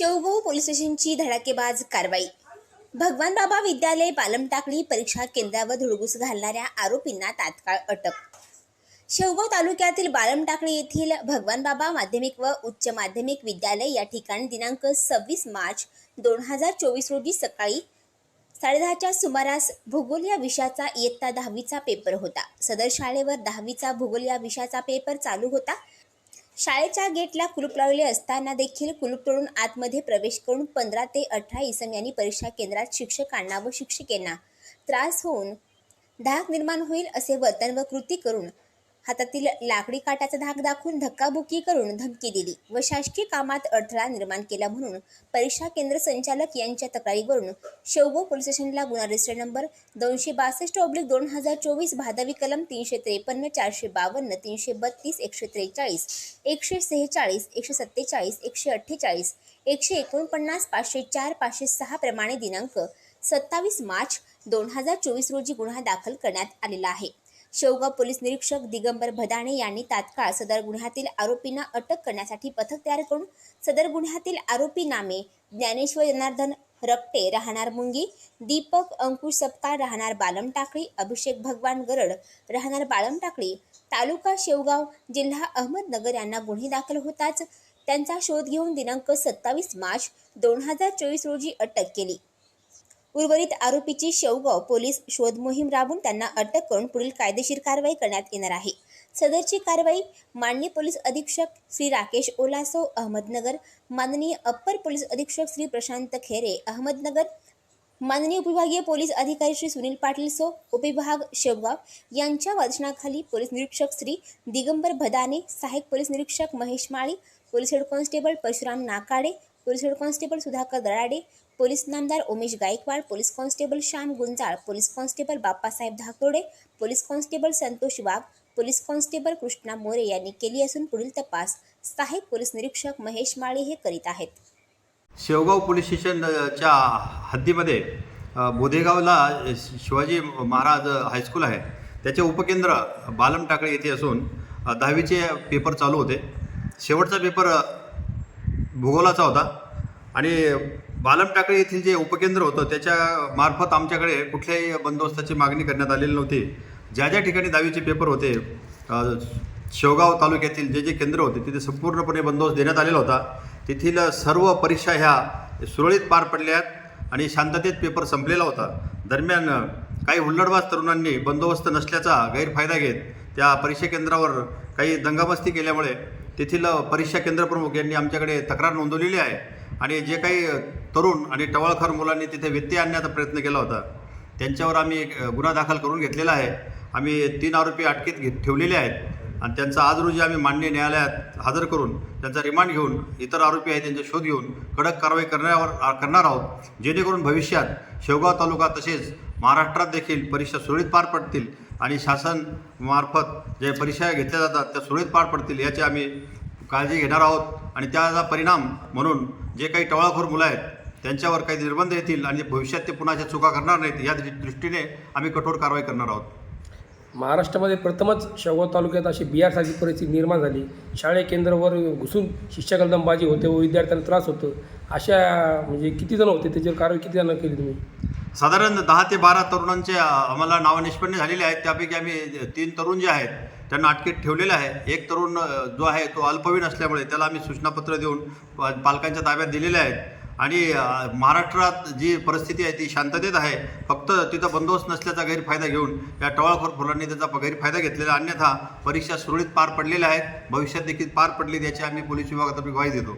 Shevgaon police स्टेशनची धडाकेबाज कारवाई. भगवान बाबा विद्यालय पालमटाकळी परीक्षा केंद्रावर धुडगूस घालणाऱ्या आरोपींना तात्काळ अटक. शेवगाव तालुक्यातील बालमटाकळी येथील भगवान बाबा माध्यमिक व उच्च माध्यमिक विद्यालय या ठिकाणी दिनांक सव्वीस मार्च दोन हजार चोवीस रोजी सकाळी साडेदहाच्या सुमारास भूगोल या विषयाचा इयत्ता दहावीचा पेपर होता. सदर शाळेवर दहावीचा भूगोल या विषयाचा पेपर चालू होता. शाळेच्या गेटला कुलूप लावले असताना देखील कुलूप तोडून आतमध्ये प्रवेश करून पंधरा ते अठरा इसम यांनी परीक्षा केंद्रात शिक्षकांना व शिक्षिकेंना त्रास होऊन धाक निर्माण होईल असे वर्तन व कृती करून हातातील लाकडी काटाचा धाक दाखवून धक्काबुक्की करून धमकी दिली. व शासकीय कामात अडथळा निर्माण केला म्हणून परीक्षा केंद्र संचालक यांच्या तक्रारीवरून शेवगो पोलीस स्टेशनला गुन्हा रजिस्टर नंबर दोनशे बासष्ट ऑब्लिक दोन हजार चोवीस भादवी कलम तीनशे त्रेपन्न चारशे बावन्न तीनशे बत्तीस एकशे त्रेचाळीस एकशे सेहेचाळीस एकशे सत्तेचाळीस एकशे अठ्ठेचाळीस एकशे एकोणपन्नास पाचशे चार पाचशे सहा प्रमाणे दिनांक सत्तावीस मार्च दोन हजार चोवीस रोजी गुन्हा दाखल करण्यात आलेला आहे. शेवगाव पोलीस निरीक्षक दिगंबर भदाणे यांनी तात्काळ सदर गुन्ह्यातील आरोपींना अटक करण्यासाठी पथक तयार करून सदर गुन्ह्यातील आरोपी नामे ज्ञानेश्वर जनार्दन रक्टे राहणार मुंगी दीपक अंकुश सपकाळ राहणार बालम टाकळी अभिषेक भगवान गरड राहणार बालम टाकळी. तालुका शेवगाव जिल्हा अहमदनगर यांना गुन्हे दाखल होताच त्यांचा शोध घेऊन दिनांक सत्तावीस मार्च दोन हजार चोवीस रोजी अटक केली. उर्वरित आरोपीची शेवगाव पोलीस शोध मोहीम राबवून त्यांना अटक करून पुढील कायदेशीर कारवाई करण्यात येणार आहे. सदरची कारवाई माननीय पोलीस अधीक्षक श्री राकेश ओलासो अहमदनगर माननीय अप्पर पोलीस अधीक्षक श्री प्रशांत खेरे अहमदनगर माननीय उपविभागीय पोलीस अधिकारी श्री सुनील पाटील सो उपविभाग शेवगाव यांच्या वाचनाखाली पोलीस निरीक्षक श्री दिगंबर भदाने सहाय्यक पोलीस निरीक्षक Mahesh Mali police head constable Parshuram Nakade police head constable Sudhakar Darade police नामदार Umesh Gaikwad police constable Shyam Gunjal police constable Bappasaheb Dhakode police constable Santosh Wagh police constable Krishna More यांनी केली असून पुढील तपास सहाय्यक police निरीक्षक महेश माळी हे करीत आहेत. शेवगाव पोलीस स्टेशनच्या हद्दीमध्ये बोधेगावला शिवाजी महाराज हायस्कूल आहे. त्याचे उपकेंद्र बालम टाकळे येथे असून दहावीचे पेपर चालू होते. शेवटचा पेपर भूगोलाचा होता. आणि बालमटाकळी येथील जे उपकेंद्र होतं त्याच्या मार्फत आमच्याकडे कुठल्याही बंदोबस्ताची मागणी करण्यात आलेली नव्हती. ज्या ज्या ठिकाणी दहावीचे पेपर होते शेवगाव तालुक्यातील जे जे केंद्र होते तिथे संपूर्णपणे बंदोबस्त देण्यात आलेला होता. तेथील सर्व परीक्षा ह्या सुरळीत पार पडल्या आहेत आणि शांततेत पेपर संपलेला होता. दरम्यान काही हुल्लडबाज तरुणांनी बंदोबस्त नसल्याचा गैरफायदा घेत त्या परीक्षा केंद्रावर काही दंगामस्ती केल्यामुळे तेथील परीक्षा केंद्र प्रमुख यांनी आमच्याकडे तक्रार नोंदवलेली आहे आणि जे काही तरुण आणि टवळखर मुलांनी तिथे व्यत्यय आणण्याचा प्रयत्न केला होता त्यांच्यावर आम्ही एक, गुन्हा दाखल करून घेतलेला आहे. आम्ही तीन आरोपी अटकेत घेत ठेवलेले आहेत आणि त्यांचा आज रोजी आम्ही मान्य न्यायालयात हजर करून त्यांचा रिमांड घेऊन इतर आरोपी आहेत त्यांचा शोध घेऊन कडक कारवाई करण्यावर करणार आहोत. जेणेकरून भविष्यात शेवगाव तालुका तसेच महाराष्ट्रात देखील परीक्षा सुरळीत पार पडतील. आणि शासनमार्फत जे परीक्षा घेतल्या जातात त्या सुरळीत पार पडतील याची आम्ही काळजी घेणार आहोत. आणि त्याचा परिणाम म्हणून जे काही टवाळखोर मुलं आहेत त्यांच्यावर काही निर्बंध येतील आणि भविष्यात ते पुन्हा अशा चुका करणार नाहीत या दृष्टीने आम्ही कठोर कारवाई करणार आहोत. महाराष्ट्रामध्ये प्रथमच शेवगाव तालुक्यात अशी बिहारसारखी परिस्थिती निर्माण झाली. शाळे केंद्रावर घुसून शिष्यकलदंबाजी होते व विद्यार्थ्यांना त्रास होतो. अशा म्हणजे किती जण होते? त्याच्यावर कारवाई किती जण केली तुम्ही? साधारण दहा ते बारा तरुणांचे आम्हाला नावनिष्पन्न झालेले आहेत. त्यापैकी आम्ही तीन तरुण जे आहेत त्यांना अटकेत ठेवलेलं आहे. एक तरुण जो आहे तो अल्पवयीन असल्यामुळे त्याला आम्ही सूचनापत्र देऊन पालकांच्या ताब्यात दिलेले आहेत. आणि महाराष्ट्रात जी परिस्थिती आहे ती शांततेत आहे. फक्त तिथं बंदोबस्त नसल्याचा गैरफायदा घेऊन या टवाळखोर फुलांनी त्याचा गैरफायदा घेतलेला अन्यथा परीक्षा सुरळीत पार पडलेल्या आहेत. भविष्यात देखील पार पडली याची आम्ही पोलीस विभागातर्फे ग्वाही देतो.